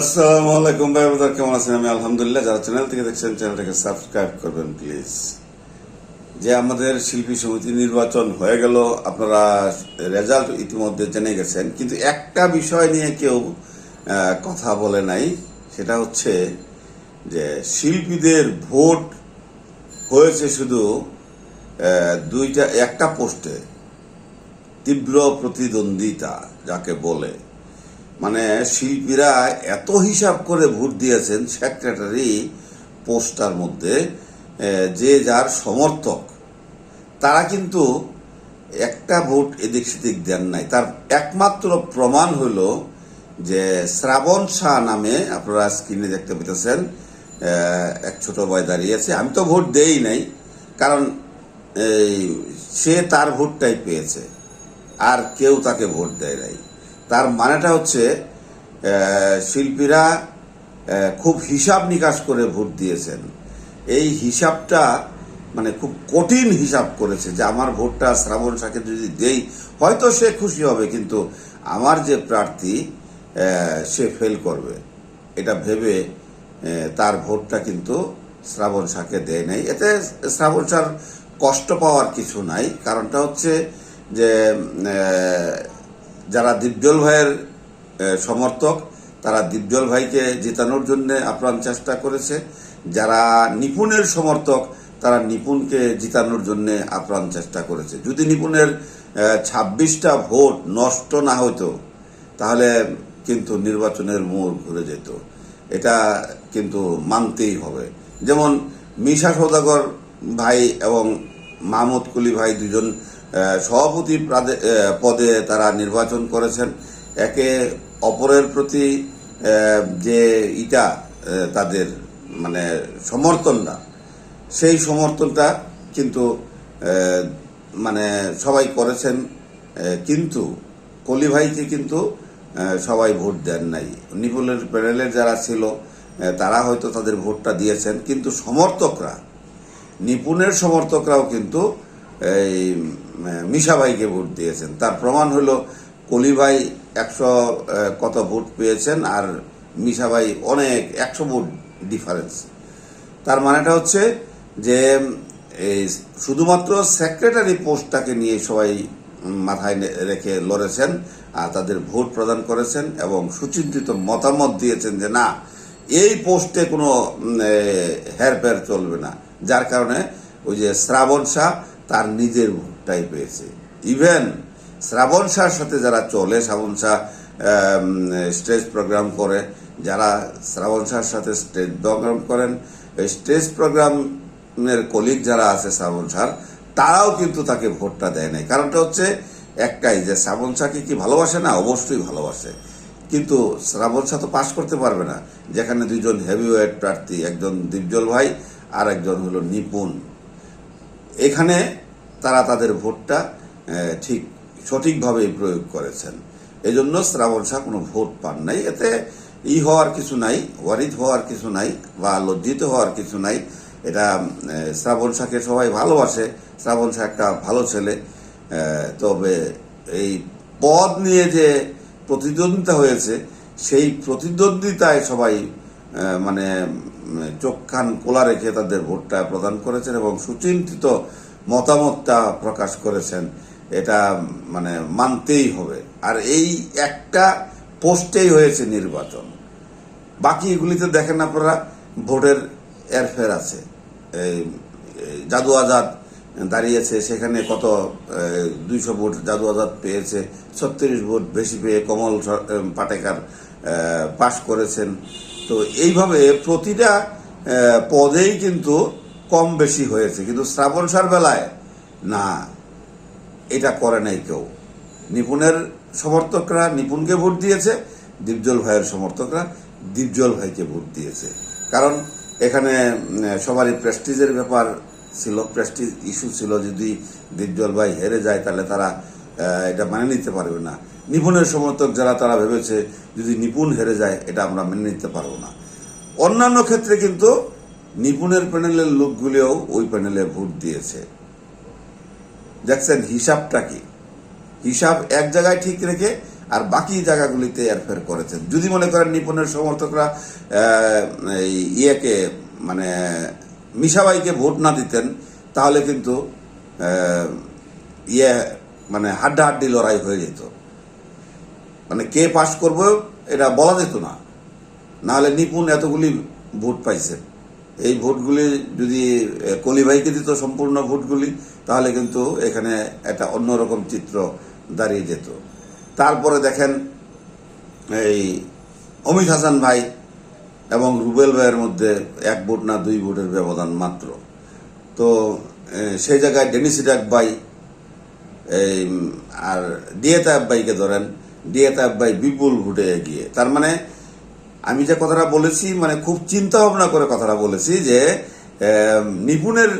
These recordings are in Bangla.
আসসালামু আলাইকুম ভাই ব্রাদার, কেমন আছেন? আমি আলহামদুলিল্লাহ, যারা চ্যানেল থেকে দেখছেন চ্যানেলটাকে সাবস্ক্রাইব করবেন প্লিজ যে আমাদের শিল্পী সমিতি নির্বাচন হয়ে গেল, আপনারা রেজাল্ট ইতিমধ্যে জেনে গেছেন। কিন্তু একটা বিষয় নিয়ে কেউ কথা বলে নাই, সেটা হচ্ছে যে শিল্পীদের ভোট হয়েছে শুধু দুইটা, একটা পোস্টে তীব্র প্রতিদ্বন্দ্বিতা, যাকে বলে। মানে শিল্পীরা এত হিসাব করে ভোট দিয়েছেন সেক্রেটারি পোস্টার মধ্যে যে যার সমর্থক, তারা কিন্তু একটা ভোট এদিক সেদিক দেন নাই। তার একমাত্র প্রমাণ হইল যে শ্রাবণ শাহ নামে আপনারা স্ক্রিনে দেখতে পেতেছেন এক ছোট ভাই দাঁড়িয়েছে আমি তো ভোট দেই নাই, কারণ সে তার ভোটটাই পেয়েছে, আর কেউ তাকে ভোট দেয় নাই। তার মানেটা হচ্ছে শিল্পীরা খুব হিসাব নিকাশ করে ভোট দিয়েছেন। এই হিসাবটা মানে খুব কঠিন হিসাব করেছে যে আমার ভোটটা শ্রাবণ শাকে যদি দেই, হয়তো সে খুশি হবে, কিন্তু আমার যে প্রার্থী সে ফেল করবে। এটা ভেবে তার ভোটটা কিন্তু শ্রাবণ শাকে দেয় নাই। এতে শ্রাবণ শাহর কষ্ট পাওয়ার কিছু নাই। কারণটা হচ্ছে যে যারা দিব্যল ভাইয়ের সমর্থক, তারা দিব্যল ভাইকে জেতানোর জন্য আপ্রাণ চেষ্টা করেছে। যারা নিপুণের সমর্থক, তারা নিপুণকে জিতানোর জন্য আপ্রাণ চেষ্টা করেছে। যদি নিপুণের ছাব্বিশটা ভোট নষ্ট না হতো তাহলে কিন্তু নির্বাচনের মোড় ঘুরে যেত। এটা কিন্তু মানতেই হবে। যেমন মিশা সৌদাগর ভাই এবং মাহমুদ কুলি ভাই দুজন সভাপতি পদে তারা নির্বাচন করেছেন। একে অপরের প্রতি যে ইটা তাদের মানে সমর্থনটা সেই সমর্থনটা কিন্তু মানে সবাই করেছেন কিন্তু কলি ভাইকে কিন্তু সবাই ভোট দেন নাই। নিপুলের প্যানেলের যারা ছিল তারা হয়তো তাদের ভোটটা দিয়েছেন, কিন্তু সমর্থকরা নিপুণের সমর্থকরাও কিন্তু এই মিশা ভাইকে ভোট দিয়েছেন। তার প্রমাণ হলো কলি ভাই একশো কত ভোট পেয়েছেন আর মিশা ভাই অনেক, একশো ভোট ডিফারেন্স তার মানেটা হচ্ছে যে এই শুধুমাত্র সেক্রেটারি পোস্টটাকে নিয়ে সবাই মাথায় রেখে লড়েছেন আর তাদের ভোট প্রদান করেছেন এবং সুচিন্তিত মতামত দিয়েছেন যে না, এই পোস্টে কোনো হেরফের চলবে না। যার কারণে ওই যে শ্রাবণ শাহ তার নিজের ভোটটাই পেয়েছে। ইভেন শ্রাবণ শাহর সাথে যারা চলে, শ্রাবণ শাহ স্টেজ প্রোগ্রাম করে, যারা শ্রাবণ শাহর সাথে স্টেজ প্রোগ্রাম করেন স্টেজ প্রোগ্রামের কলিগ যারা আছে শ্রাবণ শাহর, তারাও কিন্তু তাকে ভোটটা দেয় নাই। কারণটা হচ্ছে একটাই যে শ্রাবণ শাহকে কি ভালোবাসে? না, অবশ্যই ভালোবাসে। কিন্তু শ্রাবণ শাহ তো পাশ করতে পারবে না। যেখানে দুইজন হেভিওয়েট প্রার্থী, একজন দিবজল ভাই আর একজন হলো নিপুণ। এখানে তারা তাদের ভোটটা ঠিক সঠিকভাবে প্রয়োগ করেছেন। এই জন্য শ্রাবণ শাহ কোনো ভোট পান নাই। এতে ই হওয়ার কিছু নাই, ওয়ারিদ হওয়ার কিছু নাই, বা লজ্জিত হওয়ার কিছু নাই। এটা শ্রাবণ শাহকে সবাই ভালোবাসে। শ্রাবণ শাহ একটা ভালো ছেলে তবে এই পদ নিয়ে যে প্রতিদ্বন্দ্বিতা হয়েছে, সেই প্রতিদ্বন্দ্বিতায় সবাই মানে চোখ, কান খোলা রেখে তাদের ভোটটা প্রদান করেছেন এবং সুচিন্তিত মতামতটা প্রকাশ করেছেন, এটা মানে মানতেই হবে। আর এই একটা পোস্টেই হয়েছে নির্বাচন। বাকি এগুলিতে দেখেন আপনারা, ভোটের এরফের আছে। এই এই জাদু আজাদ দাঁড়িয়েছে, সেখানে কত দুইশো ভোট জাদু আজাদ পেয়েছে, ছত্রিশ ভোট বেশি পেয়ে কমল পাটেকার পাশ করেছেন। তো এইভাবে প্রতিটা পদেই কিন্তু কম বেশি হয়েছে, কিন্তু শ্রাবণ সার বেলায়, না, এটা করে নাই কেউ। নিপুণের সমর্থকরা নিপুণকে ভোট দিয়েছে, দীপজল ভাইয়ের সমর্থকরা দীপজল ভাইকে ভোট দিয়েছে। কারণ এখানে সবারই প্রেস্টিজের ব্যাপার ছিল প্রেস্টিজ ইস্যু ছিল, যদি দীপজল ভাই হেরে যায়, তাহলে তারা এটা মানে নিতে পারবে না। নিপুণের সমর্থক যারা, তারা ভেবেছে, যদি নিপুণ হেরে যায়, এটা আমরা মেনে নিতে পারব না। অন্যান্য ক্ষেত্রে কিন্তু নিপুণের প্যানেলের লোকগুলিও ওই প্যানেলে ভোট দিয়েছে। দেখছেন, হিসাবটা কি? হিসাব এক জায়গায় ঠিক রেখে আর বাকি জায়গাগুলিতে এরফের করেছেন। যদি মনে করেন নিপুণের সমর্থকরা ইয়েকে মানে মিশাবাইকে ভোট না দিতেন, তাহলে কিন্তু ইয়ে মানে হাড্ডাহাড্ডি লড়াই হয়ে যেত। মানে কে পাশ করবে, এটা বলা যেত না। নাহলে নিপুণ এতগুলি ভোট পাইছে এই ভোটগুলি যদি কলিভাইকে দিত সম্পূর্ণ ভোটগুলি, তাহলে কিন্তু এখানে একটা অন্যরকম চিত্র দাঁড়িয়ে যেত। তারপরে দেখেন, এই অমিত হাসান ভাই এবং রুবেল ভাইয়ের মধ্যে এক ভোট না দুই ভোটের ব্যবধান মাত্র। তো সেই জায়গায় ডেনিস ডাক ভাই, এই আর ডিএতা আব্বাইকে ধরেন ডিএতা আব্বাই বিপুল ভোটে এগিয়ে। তার মানে আমি যে কথাটা বলেছি মানে খুব চিন্তা ভাবনা করে কথাটা বলেছি যে নিপুণের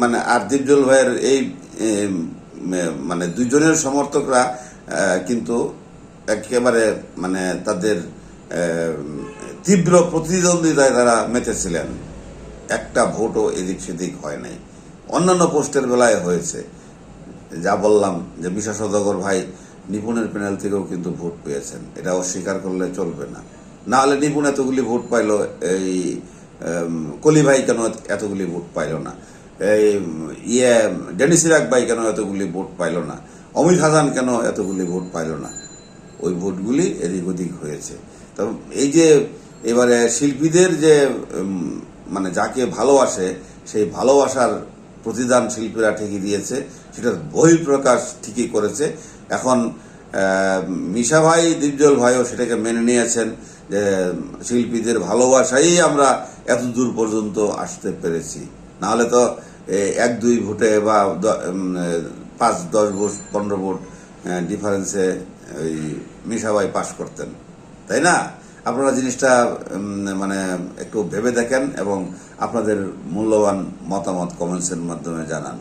মানে আর দীপজল ভাইয়ের এই মানে দুজনের সমর্থকরা কিন্তু একেবারে মানে তাদের তীব্র প্রতিদ্বন্দ্বিতায় তারা মেতেছিলেন। একটা ভোটও এদিক সেদিক হয় নাই। অন্যান্য পোস্টের বেলায় হয়েছে। যা বললাম যে সদাগর ভাই নিপুণের প্যানেল থেকেও কিন্তু ভোট পেয়েছেন। এটা অস্বীকার করলে চলবে না। না হলে নিপুণ এতগুলি ভোট পাইলো, এই কলি ভাই কেন এতগুলি ভোট পাইলো না? এই ইয়ে ডেনিস ইরাক ভাই কেন এতগুলি ভোট পাইল না? অমিত হাসান কেন এতগুলি ভোট পাইলো না? ওই ভোটগুলি এদিক ওদিক হয়েছে। তো এই যে, এবারে শিল্পীদের যে মানে যাকে ভালোবাসে, সেই ভালোবাসার প্রতিদান শিল্পীরা ঠিকই দিয়েছে, সেটার বহিঃপ্রকাশ ঠিকই করেছে। এখন মিশা ভাই দীপজল ভাইও সেটাকে মেনে নিয়েছেন। শিল্পীদের ভালোবাসাই আমরা এত দূর পর্যন্ত আসতে পেরেছি। নাহলে তো এক, দুই ভোটে বা পাঁচ, দশ ভোট, পনেরো ভোট ডিফারেন্সে ওই মিশাবাই পাশ করতেন। তাই না? আপনারা জিনিসটা মানে একটু ভেবে দেখেন এবং আপনাদের মূল্যবান মতামত কমেন্টসের মাধ্যমে জানান।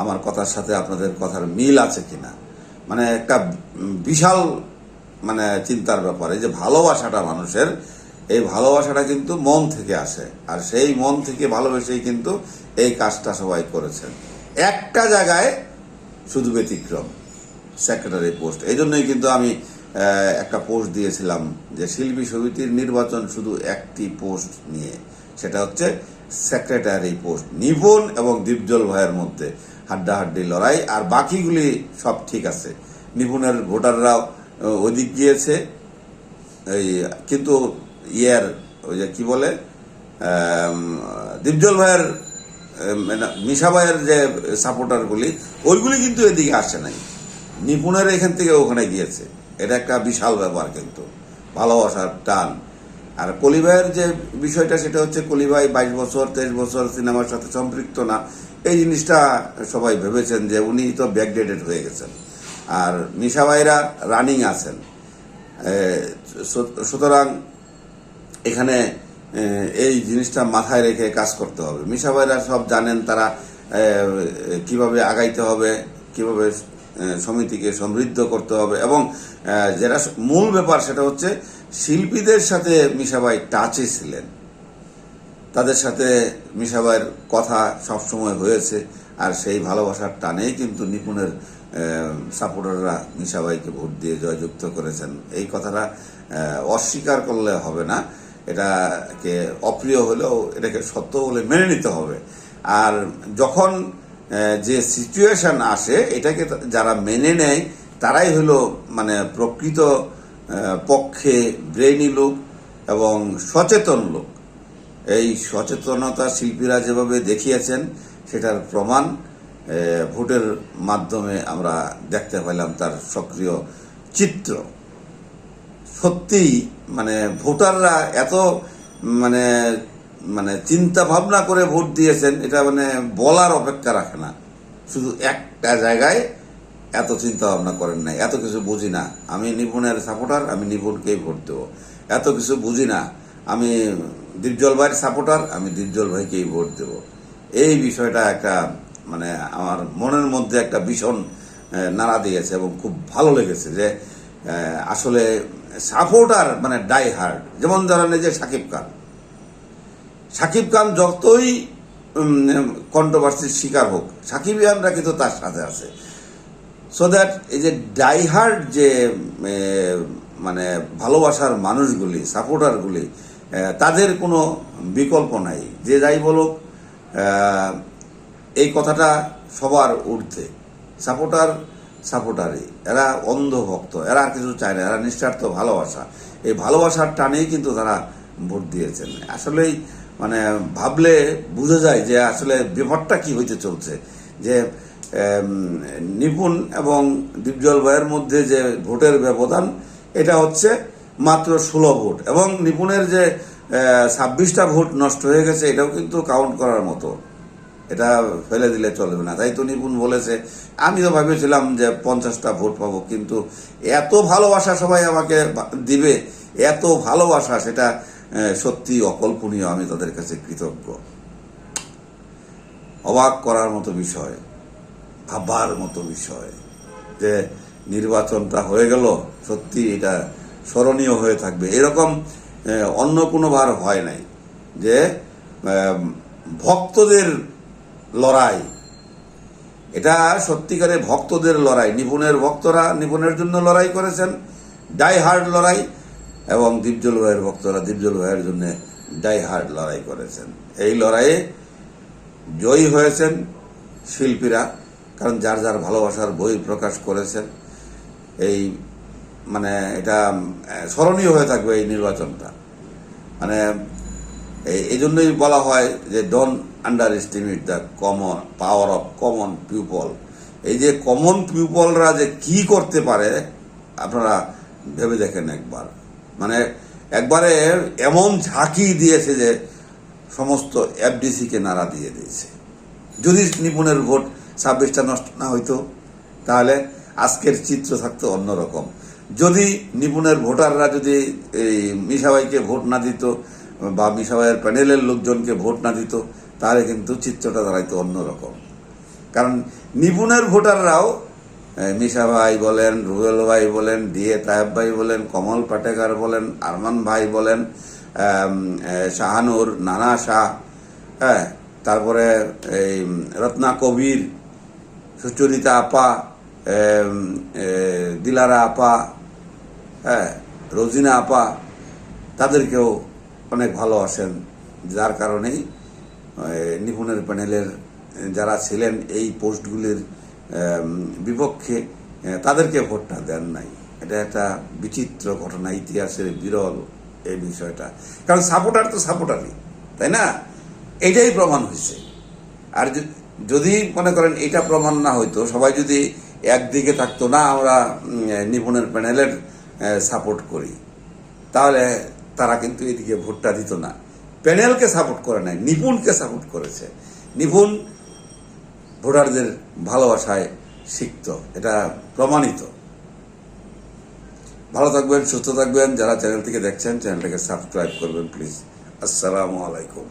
আমার কথার সাথে আপনাদের কথার মিল আছে কিনা? মানে একটা বিশাল মানে চিন্তার ব্যাপার যে ভালোবাসাটা মানুষের, এই ভালোবাসাটা কিন্তু মন থেকে আসে, আর সেই মন থেকে ভালোবেসেই কিন্তু এই কাজটা সবাই করেছেন। একটা জায়গায় শুধু ব্যতিক্রম সেক্রেটারি পোস্ট এই জন্যই কিন্তু আমি একটা পোস্ট দিয়েছিলাম যে শিল্পী সমিতির নির্বাচন শুধু একটি পোস্ট নিয়ে, সেটা হচ্ছে সেক্রেটারি পোস্ট নিপুণ এবং দীপজল ভাইয়ের মধ্যে হাড্ডাহাড্ডি লড়াই, আর বাকিগুলি সব ঠিক আছে। নিপুণের ভোটাররাও ওদিক গিয়েছে, এই, কিন্তু ইয়ার, ওই যে কি বলে দীপজল ভাইয়ের মিশা ভাইয়ের যে সাপোর্টারগুলি, ওইগুলি কিন্তু এদিকে আসে নাই। নিপুণের এখান থেকে ওখানে গিয়েছে। এটা একটা বিশাল ব্যাপার কিন্তু, ভালোবাসার টান। আর কলিভাইয়ের যে বিষয়টা, সেটা হচ্ছে কলিভাই বাইশ বছর, তেইশ বছর সিনেমার সাথে সম্পৃক্ত না। এই জিনিসটা সবাই ভেবেছেন যে উনি তো ব্যাকডেটেড হয়ে গেছেন। আর মিশা ভাইরা রানিং আছেন। সুতরাং এখানে এই জিনিসটা মাথায় রেখে কাজ করতে হবে। মিশা ভাইরা সব জানেন তারা কীভাবে আগাইতে হবে, কীভাবে সমিতিকে সমৃদ্ধ করতে হবে এবং যেটা মূল ব্যাপার সেটা হচ্ছে শিল্পীদের সাথে মিশাবাই টাচে ছিলেন। তাদের সাথে মিশাবাইয়ের কথা সবসময় হয়েছে, আর সেই ভালোবাসার টানেই কিন্তু নিপুণের সাপোর্টাররা মিশাবাইকে ভোট দিয়ে জয়যুক্ত করেছেন। এই কথাটা অস্বীকার করলে হবে না। এটাকে অপ্রিয় হলেও এটাকে সত্য বলে মেনে নিতে হবে। আর যখন যে সিচুয়েশান আসে, এটাকে যারা মেনে নেয়, তারাই হলো মানে প্রকৃত পক্ষে ব্রেইনি লোক এবং সচেতন লোক। এই সচেতনতা শিল্পীরা যেভাবে দেখিয়েছেন, সেটার প্রমাণ ভোটের মাধ্যমে আমরা দেখতে পেলাম তার সক্রিয় চিত্র। সত্যিই মানে ভোটাররা এত মানে মানে চিন্তা ভাবনা করে ভোট দিয়েছেন, এটা মানে বলার অপেক্ষা রাখে না। শুধু একটা জায়গায় এত চিন্তা ভাবনা করেন নাই, এত কিছু বুঝি না। আমি নিপুণের সাপোর্টার, আমি নিপুণকেই ভোট দেবো। এত কিছু বুঝি না, আমি দীপজল ভাইয়ের সাপোর্টার, আমি দীপজল ভাইকেই ভোট দেব। এই বিষয়টা একটা মানে আমার মনের মধ্যে একটা ভীষণ নাড়া দিয়েছে এবং খুব ভালো লেগেছে যে আসলে সাপোর্টার মানে ডাই হার্ড যেমন ধরেন যে সাকিব খান। সাকিব খান যতই কন্ট্রোভার্সির শিকার হোক, সাকিবিয়ানরা কিন্তু তার সাথে আছে। সো দ্যাট এই যে ডাই ডাইহার্ড যে মানে ভালোবাসার মানুষগুলি, সাপোর্টারগুলি তাদের কোনো বিকল্প নাই। যে যাই বলুক এই কথাটা সবার ঊর্ধ্বে। সাপোর্টার সাপোর্টারই। এরা অন্ধ ভক্ত। এরা আর কিছু চায় না। এরা নিঃস্বার্থ ভালোবাসা। এই ভালোবাসার টানেই কিন্তু তারা ভোট দিয়েছেন। আসলেই মানে ভাবলে বোঝা যায় যে আসলে ব্যাপারটা কি হইতে চলছে। যে নিপুণ এবং দীপজল ভাইয়ের মধ্যে যে ভোটের ব্যবধান, এটা হচ্ছে মাত্র ষোলো ভোট। এবং নিপুণের যে ছাব্বিশটা ভোট নষ্ট হয়ে গেছে, এটাও কিন্তু কাউন্ট করার মতো। এটা ফেলে দিলে চলবে না। তাই তো নিপুণ বলেছে। আমি তো ভেবেছিলাম যে পঞ্চাশটা ভোট পাবো, কিন্তু এত ভালোবাসা সবাই আমাকে দিবে, এত ভালোবাসা সেটা সত্যি অকল্পনীয়, আমি তাদের কাছে কৃতজ্ঞ। অবাক করার মতো বিষয় ভাবার মতো বিষয় যে নির্বাচনটা হয়ে গেল, সত্যি এটা স্মরণীয় হয়ে থাকবে। এরকম অন্য কোনো বার হয় নাই যে ভক্তদের লড়াই। এটা সত্যিকারে ভক্তদের লড়াই। নিপুণের ভক্তরা নিপুণের জন্য লড়াই করেছেন ডাই হার্ড লড়াই এবং দীপজল ভাইয়ের ভক্তরা দীপজল ভাইয়ের জন্য ডাই হার্ড লড়াই করেছেন। এই লড়াইয়ে জয়ী হয়েছেন শিল্পীরা, কারণ যার যার ভালোবাসার বই প্রকাশ করেছেন। এই মানে এটা স্মরণীয় হয়ে থাকবে এই নির্বাচনটা। মানে এই- জন্যই বলা হয় যে don't underestimate the common power of common people এই যে কমন পিপলরা যে কি করতে পারে, আপনারা ভেবে দেখেন একবার। মানে একবারে এমন ঝাঁকি দিয়েছে যে সমস্ত এফডিসিকে নাড়া দিয়ে দিয়েছে। যদি নিপুণের ভোট ছাব্বিশটা নষ্ট না হইতো, তাহলে আজকের চিত্র থাকতো অন্যরকম। যদি নিপুণের ভোটাররা যদি এই মিশাবাইকে ভোট না দিত বা মিসাবাইয়ের প্যানেলের লোকজনকে ভোট না দিত, তাহলে কিন্তু চিত্রটা দাঁড়াইতো অন্যরকম কারণ নিপুণের ভোটাররাও মিশা ভাই বলেন, রুবেল ভাই বলেন ডিএ তাহেব ভাই বলেন, কমল পাটেকার বলেন, আরমান ভাই বলেন শাহানুর, নানা শাহ হ্যাঁ তারপরে এই, রত্না কবির, সুচরিতা আপা দিলারা আপা হ্যাঁ রোজিনা আপা, তাদেরকেও অনেক ভালো আসেন যার কারণেই নিপুণের প্যানেলের যারা ছিলেন এই পোস্টগুলির বিপক্ষে তাদেরকে ভোটটা দেন নাই। এটা একটা বিচিত্র ঘটনা, ইতিহাসের বিরল এই বিষয়টা। কারণ সাপোর্টার তো সাপোর্টারই, তাই না? এটাই প্রমাণ হয়েছে। আর যদি মনে করেন এটা প্রমাণ না হইতো, সবাই যদি একদিকে থাকতো, না, আমরা নিপুণের প্যানেলের সাপোর্ট করি। তাহলে তারা কিন্তু এদিকে ভোটটা দিত না। প্যানেলকে সাপোর্ট করে নাই, নিপুণকে সাপোর্ট করেছে। নিপুণ ভোটারদের ভালোবাসায় শিখত এটা প্রমাণিত। ভালো থাকবেন, সুস্থ থাকবেন। যারা চ্যানেল থেকে দেখছেন চ্যানেলটাকে সাবস্ক্রাইব করবেন প্লিজ আসসালামু আলাইকুম।